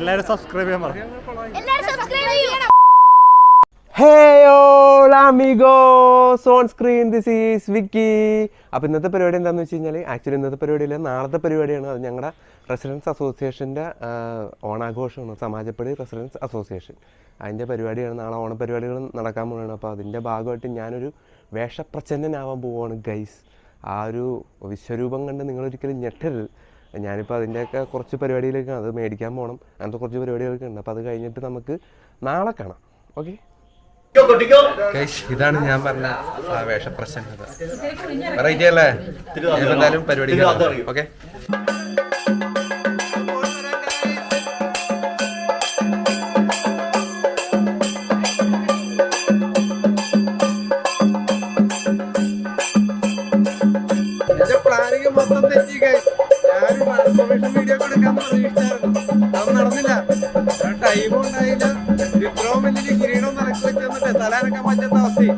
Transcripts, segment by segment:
എല്ലാവരും സബ്സ്ക്രൈബ് ചെയ്യാൻ on screen this is Vicky അപ്പോൾ ഇന്നത്തെ പരിപാടി എന്താണെന്ന് വെച്ച് കഴിഞ്ഞാൽ ആക്ച്വലി ഇന്നത്തെ പരിപാടിയില്ല നാളത്തെ പരിപാടിയാണ്. അത് ഞങ്ങളുടെ റെസിഡൻസ് അസോസിയേഷന്റെ ഓണാഘോഷമാണ്. സമാജപ്പടി റെസിഡൻസ് അസോസിയേഷൻ അതിന്റെ പരിപാടിയാണ്. നാളെ ഓണപരിപാടികൾ നടക്കാൻ പോകുകയാണ് അപ്പോൾ അതിന്റെ ഭാഗമായിട്ട് ഞാനൊരു വേഷപ്രച്ഛന്നനാവാൻ പോവുകയാണ് ഗൈസ് ആ ഒരു വിശ്വരൂപം കണ്ട് നിങ്ങളൊരിക്കലും ഞെട്ടരുത്. ഞാനിപ്പോൾ അതിന്റെയൊക്കെ കുറച്ച് പരിപാടിയിലേക്ക് അത് മേടിക്കാൻ പോകണം അങ്ങനത്തെ കുറച്ച് പരിപാടികളൊക്കെ ഉണ്ട്. അപ്പോൾ അത് കഴിഞ്ഞിട്ട് നമുക്ക് നാളെ കാണാം. ഓക്കെ? ഇതാണ് ഞാൻ പറഞ്ഞ ആ വേഷപ്രസന്നത. വെറൈറ്റി അല്ലേ? എന്തായാലും പരിപാടി ഓക്കെ? പ്ലാനിങ് മൊത്തം തെറ്റി. ഞാനൊരു ട്രാൻസ്ഫോർമേഷൻ വീഡിയോ കൊടുക്കാൻ പ്രതീക്ഷിച്ചായിരുന്നു അത് നടന്നില്ല. ടൈമും ഉണ്ടായില്ല. ഇത്രയും കിരീടം നിറക്കി വെച്ച് തന്നിട്ട് തലനക്കാൻ പറ്റാത്ത അവസ്ഥയും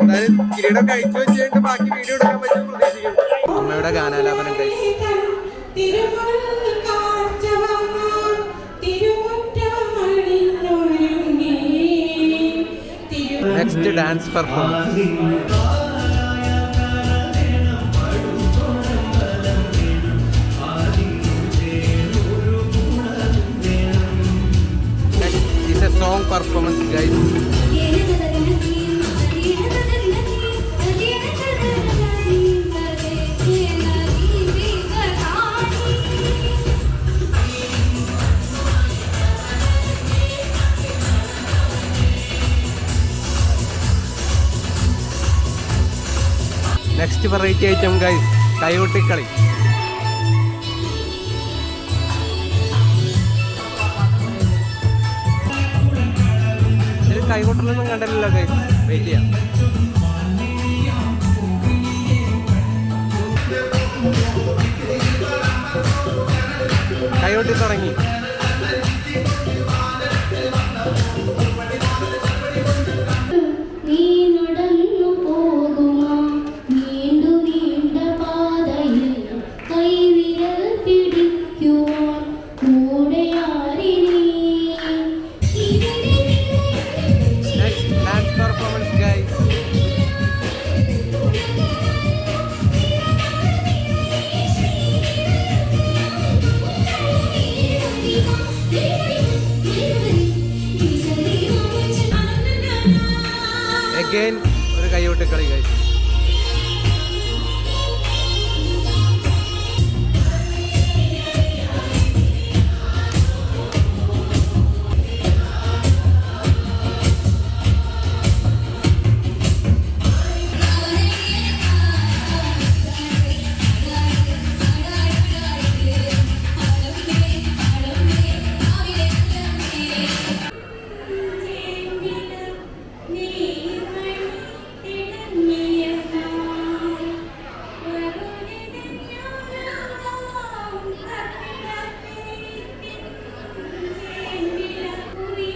എന്തായാലും കിരീടം കഴിച്ചു വെച്ചിട്ട് ബാക്കി വീഡിയോ എടുക്കാൻ പറ്റുമെന്ന് പ്രതീക്ഷിക്കുന്നു. അമ്മയുടെ ഗാനാലാപനം കഴിച്ചു next dance performance variety item guys Kaikottikali കൈകൊട്ടലൊന്നും കണ്ടല്ലോ ഗൈസ് വെയിറ്റ് ചെയ്യാം. കൈകൊട്ടി തുടങ്ങി.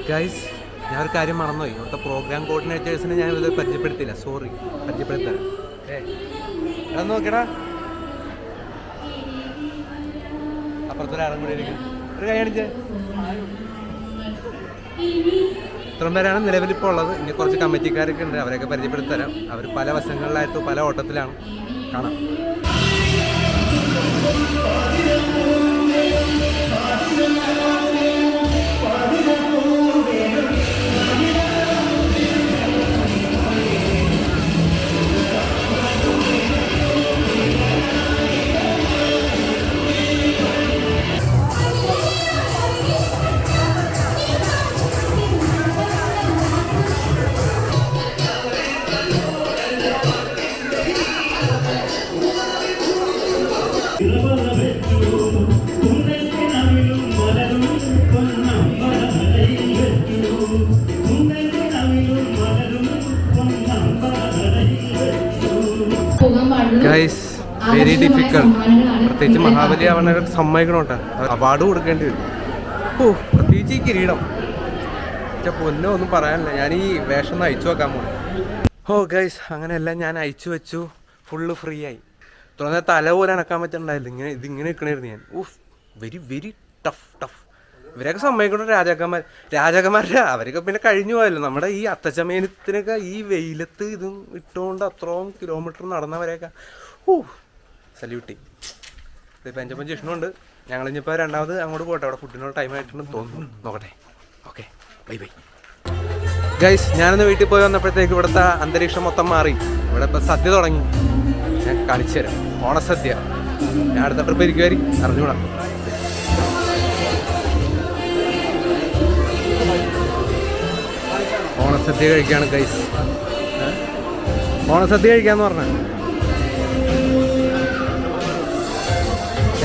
ഗൈസ് ഞാൻ ഒരു കാര്യം മറന്നുപോയി. ഇവിടുത്തെ പ്രോഗ്രാം കോർഡിനേറ്റേഴ്സിനെ ഞാൻ ഇത് പരിചയപ്പെടുത്തില്ല സോറി പരിചയപ്പെടുത്താൻ. ഏ നോക്കടാ അപ്പുറത്തൊരാളും കൂടി ഇരിക്കും. ഒരു കൈ അടിച്ചേ. ഇത്രയും പേരാണ് നിലവിലിപ്പോൾ ഉള്ളത്. ഇനി കുറച്ച് കമ്മിറ്റിക്കാരൊക്കെ ഉണ്ട്. അവരെയൊക്കെ പരിചയപ്പെടുത്തരാം അവർ പല വശങ്ങളിലായിട്ട് പല ഓട്ടത്തിലാണ്. കാണാം. Thank പാടുള്ളൂ ഗൈസ് വെരി ഡിഫിക്കൾട്ട് പ്രത്യേകിച്ച് മഹാബലി അവനൊക്കെ സമ്മതിക്കണോട്ടെ. അവാർഡ് കൊടുക്കേണ്ടി വരും. ഓ പ്രത്യേകിച്ച് ഈ കിരീടം. പൊന്നോ ഒന്നും പറയാനില്ല. ഞാൻ ഈ വേഷം ഒന്ന് അയച്ചു വെക്കാൻ പോകും ഓ ഗൈസ് അങ്ങനെയെല്ലാം ഞാൻ അയച്ചു വെച്ചു. ഫുള്ള് ഫ്രീ ആയി. തുറന്ന തല പോലെ അനക്കാൻ പറ്റുന്നുണ്ടായില്ല ഇങ്ങനെ ഇതിങ്ങനെ നിൽക്കണായിരുന്നു ഞാൻ. ഊഫ് വെരി വെരി ടഫ് ടഫ് ഇവരൊക്കെ സമ്മതിക്കണം? രാജാക്കന്മാർ രാജാക്കന്മാരുടെ അവരൊക്കെ പിന്നെ കഴിഞ്ഞു പോയല്ലോ. നമ്മുടെ ഈ അത്തച്ചമേനത്തിനൊക്കെ ഈ വെയിലത്ത് ഇതും ഇട്ടുകൊണ്ട് അത്രയും കിലോമീറ്റർ നടന്നവരെയൊക്കെ. ഓ സല്യൂട്ടി ഇതിപ്പോൾ എന്റെ ജിഷ്ണുണ്ട്. ഞങ്ങൾ ഇനിയിപ്പോൾ രണ്ടാമത് അങ്ങോട്ട് പോട്ടെ. അവിടെ ഫുഡിനുള്ള ടൈം ആയിട്ടുണ്ടെന്ന് തോന്നുന്നു. നോക്കട്ടെ. ഓക്കെ ബൈ ബൈ ഗൈസ് ഞാനൊന്ന് വീട്ടിൽ പോയി വന്നപ്പോഴത്തേക്ക് ഇവിടുത്തെ അന്തരീക്ഷം മൊത്തം മാറി. ഇവിടെ ഇപ്പോൾ സദ്യ തുടങ്ങി. ഞാൻ കാണിച്ചു തരാം. ഓണസദ്യ ഞാൻ അടുത്ത ട്രിപ്പ് ഇരിക്കുമായിരിക്കും അറിഞ്ഞൂടാം ഓണസദ്യ കഴിക്കാണ് ഗൈസ് ഓണസദ്യ കഴിക്കാന്ന് പറഞ്ഞ.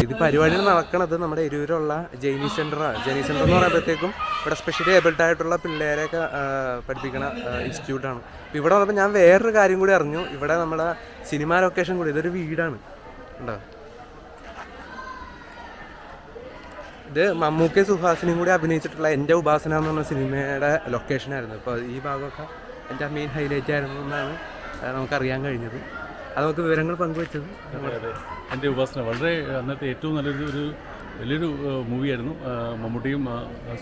ഇത് പരിപാടികൾ നടക്കണത്. നമ്മുടെ എരൂരുള്ള ജൈനി സെന്ററാണ് ജൈനി സെന്റർ എന്ന് പറയുമ്പോഴത്തേക്കും ഇവിടെ സ്പെഷ്യലി ഏബിൾഡ് ആയിട്ടുള്ള പിള്ളേരെയൊക്കെ പഠിപ്പിക്കണ ഇൻസ്റ്റിറ്റ്യൂട്ടാണ് അപ്പോൾ ഇവിടെ വന്നപ്പോൾ ഞാൻ വേറൊരു കാര്യം കൂടി അറിഞ്ഞു. ഇവിടെ നമ്മുടെ സിനിമ ലൊക്കേഷൻ കൂടി ഇതൊരു വീടാണ്. ഉണ്ടോ ഇത് മമ്മൂക്കെ സുഹാസിനെയും കൂടി അഭിനയിച്ചിട്ടുള്ള എന്റെ ഉപാസന എന്ന് പറഞ്ഞ സിനിമയുടെ ലൊക്കേഷനായിരുന്നു അപ്പോൾ ഈ ഭാഗമൊക്കെ എന്റെ മെയിൻ ഹൈലൈറ്റ് ആയിരുന്നു എന്നാണ് നമുക്കറിയാൻ കഴിഞ്ഞത്. അത് നമുക്ക് വിവരങ്ങൾ പങ്കുവച്ചത്. അതെ എന്റെ ഉപാസന. വളരെ അന്നത്തെ ഏറ്റവും നല്ലൊരു ഒരു വലിയൊരു മൂവിയായിരുന്നു. മമ്മൂട്ടിയും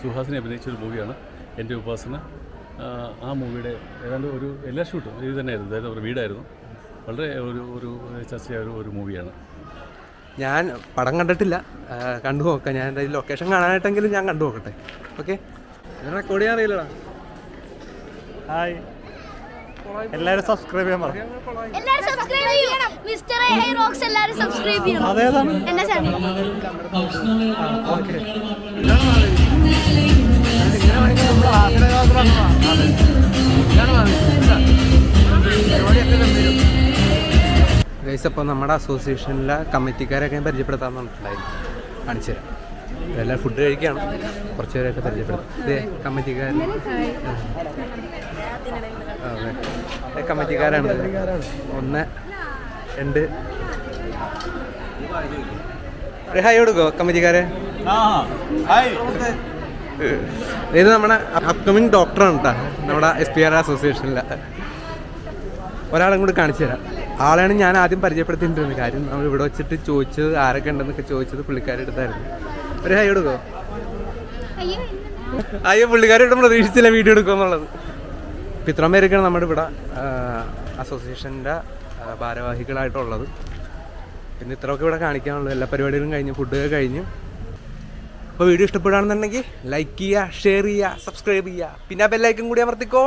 സുഹാസിനെ അഭിനയിച്ച ഒരു മൂവിയാണ് എന്റെ ഉപാസന. ആ, ആ മൂവിയുടെ ഏതാണ്ട് ഒരു എല്ലാ ഷൂട്ടും ഇത് തന്നെയായിരുന്നു. അതായത് ഒരു വീടായിരുന്നു. വളരെ ഒരു ഒരു ചർച്ചയായ ഒരു ഒരു മൂവിയാണ്. ഞാൻ പടം കണ്ടിട്ടില്ല. കണ്ടു നോക്കാം. ഞാൻ എന്റെ ലൊക്കേഷൻ കാണാനായിട്ടെങ്കിലും ഞാൻ കണ്ടു നോക്കട്ടെ. ഓക്കെ റെക്കോർഡ് ചെയ്യാൻ അറിയില്ലടാ. ഹായ് എല്ലാവരും സബ്സ്ക്രൈബ് ചെയ്യാൻ എല്ലാരും സബ്സ്ക്രൈബ് ചെയ്യണം. മിസ്റ്റർ എ റോക്സ് എല്ലാരും സബ്സ്ക്രൈബ് ചെയ്യണം. അതേതാണ് എന്നെ ചാനൽ ഓക്കെ. ഗൈസ് അപ്പോൾ നമ്മുടെ അസോസിയേഷനിലെ കമ്മിറ്റിക്കാരൊക്കെ ഞാൻ പരിചയപ്പെടുത്താൻ പറഞ്ഞിട്ടുണ്ടായിരുന്നു കാണിച്ചു തരാം. എല്ലാം ഫുഡ് കഴിക്കുകയാണ്. കുറച്ച് പേരൊക്കെ പരിചയപ്പെടുത്താം. ഇതേ കമ്മിറ്റിക്കാരൻ. അതെ. കമ്മിറ്റിക്കാരാണ്. ഒന്ന് രണ്ട്. ഒരു ഹായ് കൊടുക്കോ കമ്മിറ്റിക്കാരെ? ഇത് നമ്മുടെ അപ്കമിങ് ഡോക്ടറാണ് കേട്ടോ നമ്മുടെ എസ് പി ആർ അസോസിയേഷനിലെ ഒരാളും കൂടി കാണിച്ചു തരാം. ആളെയാണ് ഞാൻ ആദ്യം പരിചയപ്പെടുത്തിയിട്ടുണ്ട്. കാര്യം നമ്മൾ ഇവിടെ വെച്ചിട്ട് ചോദിച്ചത് ആരൊക്കെ ഉണ്ടെന്നൊക്കെ ചോദിച്ചത് പുള്ളിക്കാരെ എടുത്തായിരുന്നു ഒരു ഹൈ എടുക്കോ അയ്യോ പുള്ളിക്കാരെ പുള്ളിക്കാരുടെ പ്രതീക്ഷിച്ചില്ല വീഡിയോ എടുക്കുമെന്നുള്ളത്. ഇത്രയും നമ്മുടെ ഇവിടെ അസോസിയേഷന്റെ ഭാരവാഹികളായിട്ടുള്ളത്. പിന്നെ ഇത്രയൊക്കെ ഇവിടെ കാണിക്കാനുള്ളത് എല്ലാ പരിപാടികളും കഴിഞ്ഞു ഫുഡൊക്കെ കഴിഞ്ഞു. അപ്പോൾ വീഡിയോ ഇഷ്ടപ്പെടുകയാണെന്നുണ്ടെങ്കിൽ ലൈക്ക് ചെയ്യുക ഷെയർ ചെയ്യുക സബ്സ്ക്രൈബ് ചെയ്യുക. പിന്നെ ബെല്ലൈക്കും കൂടി അമർത്തിക്കോ.